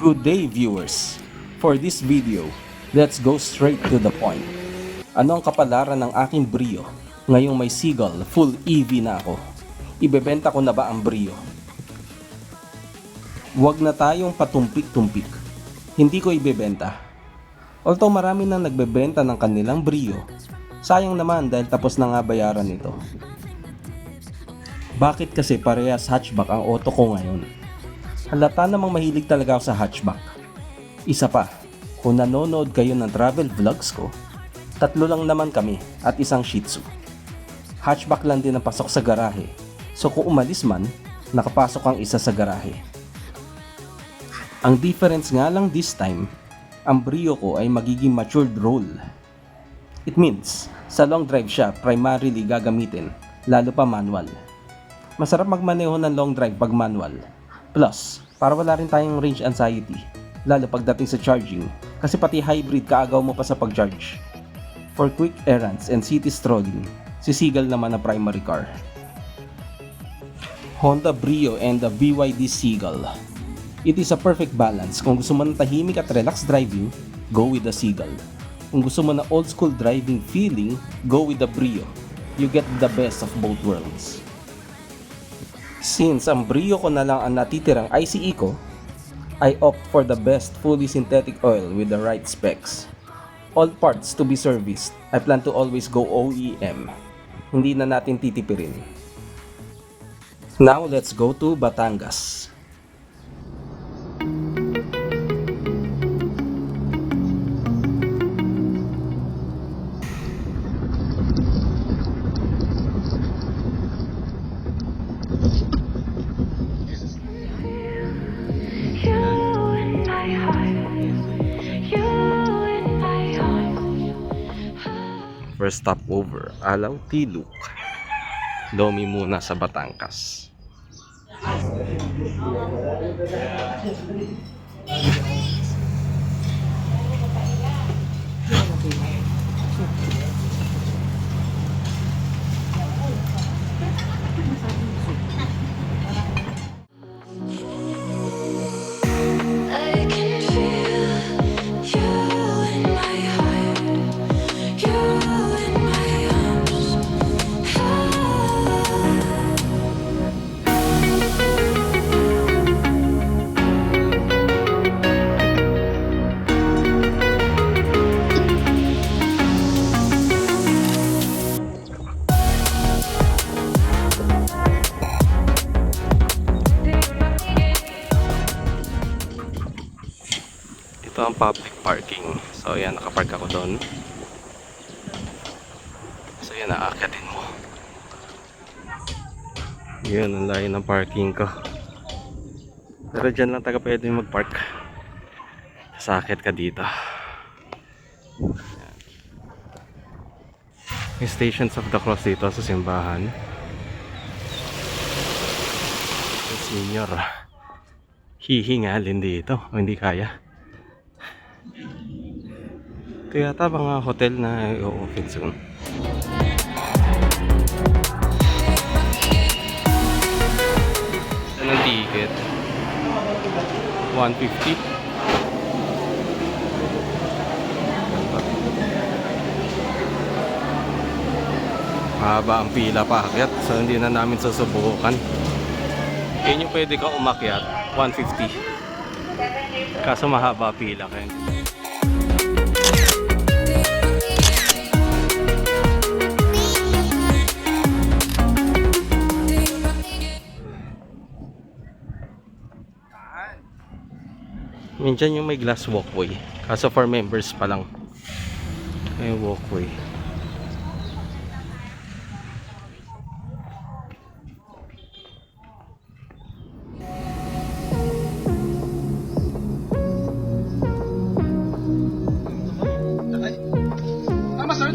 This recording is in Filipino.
Good day viewers! For this video, let's go straight to the point. Ano ang kapalaran ng aking Brio ngayong may Seagull full EV na ako? Ibebenta ko na ba ang Brio? Huwag na tayong patumpik-tumpik. Hindi ko ibebenta. Although marami nang nagbebenta ng kanilang Brio, sayang naman dahil tapos na nga bayaran nito. Bakit kasi parehas hatchback ang auto ko ngayon? Halata namang mahilig talaga ako sa hatchback. Isa pa, kung nanonood kayo ng travel vlogs ko, tatlo lang naman kami at isang shih tzu. Hatchback lang din ang pasok sa garahe. So kung umalis man, nakapasok ang isa sa garahe. Ang difference nga lang this time, ang Brio ko ay magiging matured role. It means, sa long drive siya primarily gagamitin, lalo pa manual. Masarap magmaneho ng long drive pag manual. Plus, para wala rin tayong range anxiety, lalo pagdating sa charging, kasi pati hybrid kaagaw mo pa sa pag-charge. For quick errands and city strolling, sisigal naman na primary car. Honda Brio and the BYD Seagull. It is a perfect balance. Kung gusto mo ng tahimik at relaxed driving, go with the Seagull. Kung gusto mo na old school driving feeling, go with the Brio. You get the best of both worlds. Since ang Brio ko na lang ang natitirang ICE ko, I opt for the best fully synthetic oil with the right specs. All parts to be serviced, I plan to always go OEM. Hindi na natin titipirin. Now let's go to Batangas. First stop over, Alaw Tiluk. Domi muna sa Batangas. Ito ang public parking. So yan, nakapark ako doon. So yan, aakyatin mo. Yun, ang layo ng parking ko. Pero dyan lang taga pwede mag-park. Sasakit ka dito. Yan. May Stations of the Cross dito sa simbahan. Yung Senior. Hihingalin dito. O hindi kaya. Ito yata mga hotel na i-open soon. Ito ng ticket. 150. Mahaba ang pila pa akyat, so hindi na namin susubukan. Yun yung pwede ka umakyat, 150. Kaso mahaba pila kayo. Minsan yung may glass walkway. Kaso for members pa lang. May walkway.